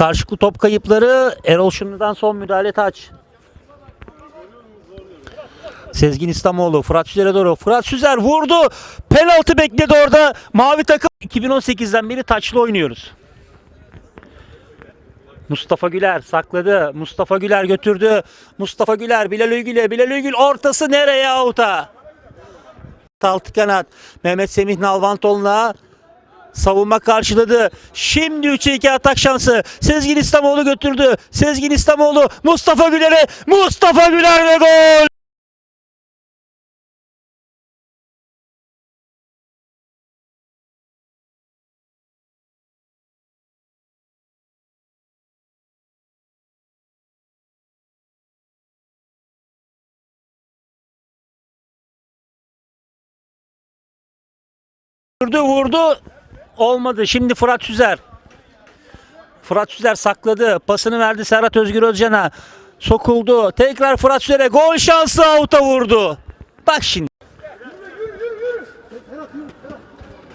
Karşılıklı top kayıpları Erol Şunlu'dan son müdahale taç. Sezgin İslamoğlu Fırat Süzer'e doğru. Fırat Süzer vurdu. Penaltı bekledi orada. Mavi takım 2018'den beri taçlı oynuyoruz. Mustafa Güler sakladı. Mustafa Güler götürdü. Mustafa Güler Bilal Uygül'e. Bilal Uygül ortası nereye avuta? Altı kanat. Mehmet Semih Nalbantoğlu'na savunma karşıladı. Şimdi 3'e 2 atak şansı. Sezgin İslamoğlu götürdü. Sezgin İslamoğlu Mustafa Güler'e. Mustafa Güler ve gol. Vurdu vurdu. Olmadı. Şimdi Fırat Süzer. Fırat Süzer sakladı. Pasını verdi Serhat Özgür Özcan'a. Sokuldu. Tekrar Fırat Süzer'e gol şansı avuta vurdu. Bak şimdi.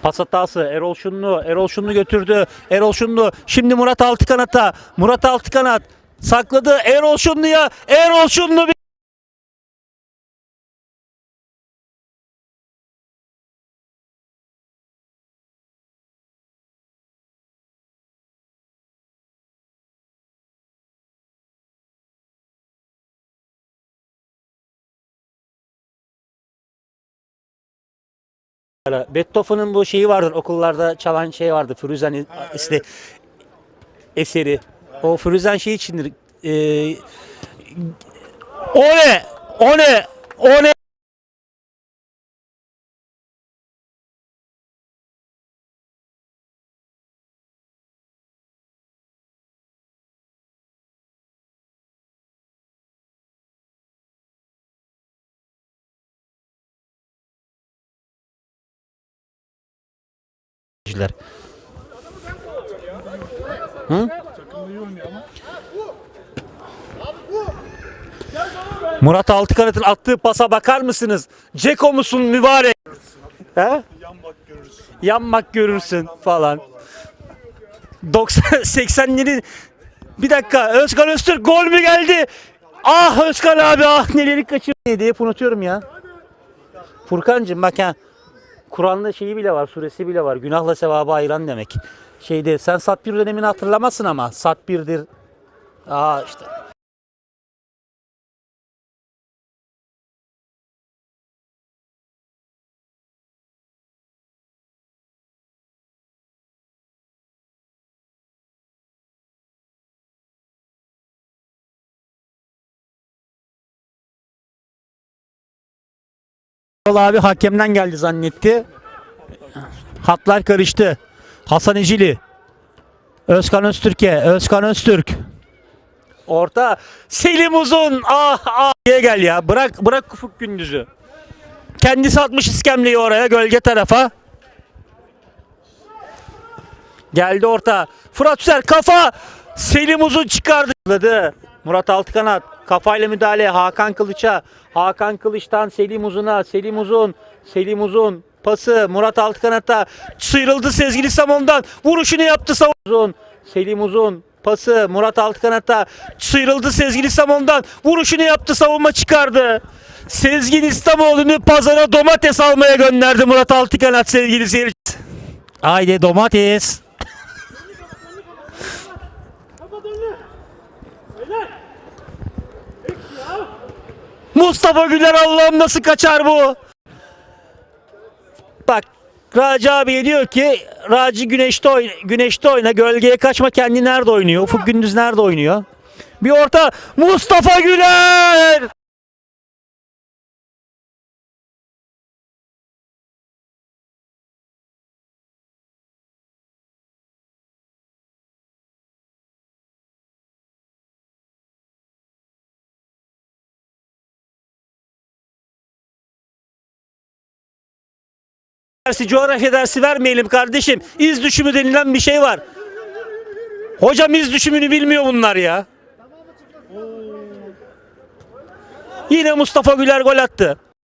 Pas hatası Erol Şunlu. Erol Şunlu götürdü. Erol Şunlu. Şimdi Murat Altıkanat'a. Murat Altıkanat sakladı. Erol Şunlu'ya. Erol Şunlu bir Beethoven'ın bu şeyi vardır okullarda çalan şey vardı. Firuzan işte eseri. O Firuzan şey içindir. Ee, o ne? O ne? O ne? Hı? Murat Altıkanat'ın attığı pasa bakar mısınız? Ceko musun mübarek? He? Yan bak görürsün. Yanmak görürsün falan. 90 80'lerin bir dakika Özkan Öztürk gol mü geldi? Ah Özkan abi ah neleri kaçırdı diye unutuyorum ya. Furkancığım bak ha. Kur'an'da şeyi bile var, suresi bile var. Günahla sevabı ayıran demek. Şeyde sen Sat bir dönemini hatırlamazsın ama Sat birdir. Aa işte. Erol abi hakemden geldi zannetti. Hatlar karıştı. Hasan Ecili. Özkan Öztürk'e. Özkan Öztürk. Orta. Selim Uzun. Ah ah. Diye gel ya. Bırak bırak Ufuk Gündüz'ü. Kendisi atmış iskemleyi oraya gölge tarafa. Geldi orta. Fırat Üser kafa. Selim Uzun çıkardı. Murat Altıkanat kafayla müdahale Hakan Kılıç'a. Hakan Kılıç'tan Selim Uzun'a. Selim Uzun. Selim Uzun pası Murat Altıkanat'a sıyrıldı Sezgin İslamoğlu'ndan. Vuruşunu yaptı savun. Uzun. Selim Uzun pası Murat Altıkanat'a sıyrıldı Sezgin İslamoğlu'ndan. Vuruşunu yaptı savunma çıkardı. Sezgin İslamoğlu'nu pazara domates almaya gönderdi Murat Altıkanat sevgili seyirci. Haydi domates. Mustafa Güler Allah'ım nasıl kaçar bu? Bak Raci abi diyor ki Raci güneşte oyna, güneşte oyna gölgeye kaçma kendi nerede oynuyor? Ufuk Gündüz nerede oynuyor? Bir orta Mustafa Güler! Dersi, coğrafya dersi vermeyelim kardeşim. İz düşümü denilen bir şey var. Hocam iz düşümünü bilmiyor bunlar ya. Yine Mustafa Güler gol attı.